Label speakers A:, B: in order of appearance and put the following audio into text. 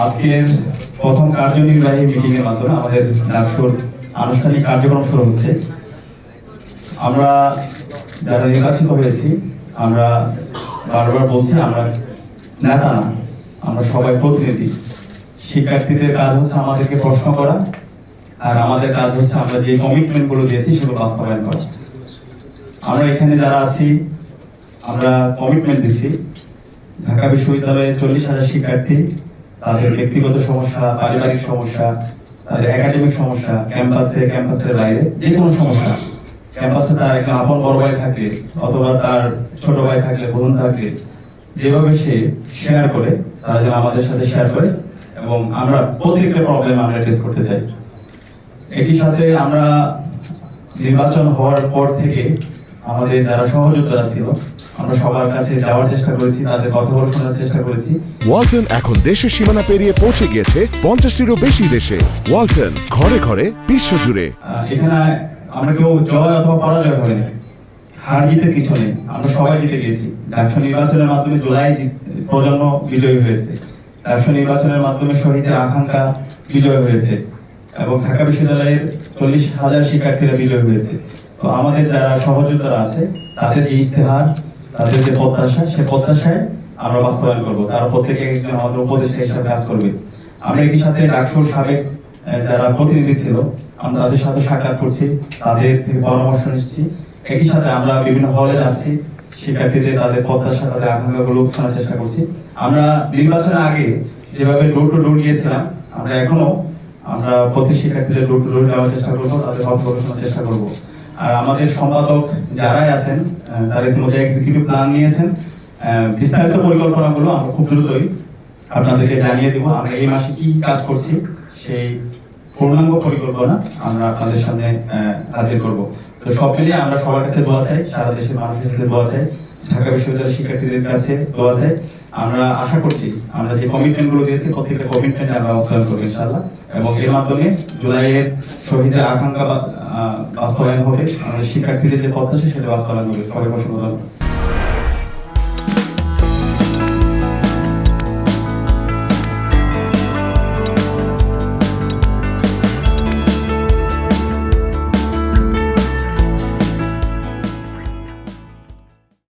A: আজকের প্রথম কার্যনির্বাহী মিটিং এর মাধ্যমে আমাদের ডাকসুর আনুষ্ঠানিক কার্যক্রম শুরু হচ্ছে। আমরা যারা নির্বাচিত হয়েছি, আমরা বারবার বলছি, আমরা নেতা না, আমরা সবাই প্রতিনিধি। শিক্ষার্থীদের কাজ হচ্ছে আমাদেরকে প্রশ্ন করা, আর আমাদের কাজ হচ্ছে আমরা যে কমিটমেন্টগুলো দিয়েছি সেগুলো বাস্তবায়ন করা। আমরা এখানে যারা আছি, আমরা কমিটমেন্ট দিচ্ছি। ঢাকা বিশ্ববিদ্যালয়ে চল্লিশ হাজার শিক্ষার্থী তাদের ব্যক্তিগত সমস্যা, পারিবারিক সমস্যা, তাদের একাডেমিক সমস্যা ক্যাম্পাসে ক্যাম্পাসের বাইরে, যে কোনো সমস্যা। ক্যাম্পাসে তার একটা আপন বড় ভাই থাকে অথবা তার ছোট ভাই থাকলে, বোন থাকলে, যেভাবে সে শেয়ার করে, তারা যেন আমাদের সাথে শেয়ার করে এবং আমরা প্রত্যেকটা প্রবলেম আমরা ফেস করতে চাই। একই সাথে আমরা নির্বাচন হওয়ার পর থেকে আমাদের যারা সহযোদ্ধারা ছিল আমরা সবার কাছে যাওয়ার চেষ্টা করেছি তাদের কথাগুলো শোনার চেষ্টা করেছি।
B: ওয়ালটন এখন দেশের সীমানা পেরিয়ে পৌঁছে গিয়েছে পঞ্চাশটিরও বেশি দেশে। ওয়ালটন ঘরে ঘরে বিশ্বজুড়ে
A: আহ, এখানে আমরা কেউ জয় অথবা পরাজয় হয়নি। হার জিতে কিছু নেই। আমরা সবাই জিতে গিয়েছি। ডাকসু নির্বাচনের মাধ্যমে জুলাই জি- প্রজন্ম বিজয়ী হয়েছে। ডাকসু নির্বাচনের মাধ্যমে শহীদের আকাঙ্ক্ষা বিজয় হয়েছে। এবং ঢাকা বিশ্ববিদ্যালয়ের চল্লিশ হাজার শিক্ষার্থীরা বিজয় হয়েছে। তো আমাদের যারা সহযোদ্ধারা আছে, তাদের যে ইস্তেহার তাদের যে প্রত্যাশা, সে প্রত্যাশায় আমরা বাস্তবায়ন করব। তারা প্রত্যেকে একজন আমাদের উপদেষ্টা হিসাবে কাজ করবে। আমরা একই সাথে ডাকসুর সাবেক যারা প্রতিনিধি ছিল, আমরা তাদের সাথে সাক্ষাৎ করছি, তাদের থেকে পরামর্শ নিচ্ছি। একই সাথে আমরা বিভিন্ন হলে যাচ্ছি, শিক্ষার্থীদের তাদের প্রত্যাশা, তাদের আকাঙ্ক্ষাগুলো শোনার চেষ্টা করছি। আমরা নির্বাচনের আগে যেভাবে ডোর টু ডোর গিয়েছিলাম, আমরা এখনও আমরা প্রতি শিক্ষার্থীদের ডোর টু ডোর যাওয়ার চেষ্টা করব, তাদের কথাগুলো শোনার চেষ্টা করব। আর আমাদের সম্পাদক যারাই আছেন তারা ইতিমধ্যে এক্সিকিউটিভ প্ল্যান নিয়েছেন। বিস্তারিত পরিকল্পনাগুলো আমরা খুব দ্রুতই আপনাদেরকে জানিয়ে দেবো। আমরা এই মাসে কি কাজ করছি, সেই পূর্ণাঙ্গ পরিকল্পনা আমরা আপনাদের সামনে হাজির করব। তো সব মিলিয়ে আমরা সবার কাছে দোয়া চাই, সারা দেশের মানুষের কাছে দোয়া চাই। ঢাকা বিশ্ববিদ্যালয়ের শিক্ষার্থীদের কাছে দোয়া চাই আমরা আশা করছি আমরা যে কমিটমেন্টগুলো দিয়েছি, প্রত্যেকটা কমিটমেন্ট আমরা বাস্তবায়ন করব ইনশাল্লাহ এবং এর মাধ্যমে জুলাইয়ের শহীদের আকাঙ্ক্ষা বাস্তবায়ন হবে। আমাদের শিক্ষার্থীদের যে প্রত্যাশা, সেটা বাস্তবায়ন হবে। সবাই অসংখ্য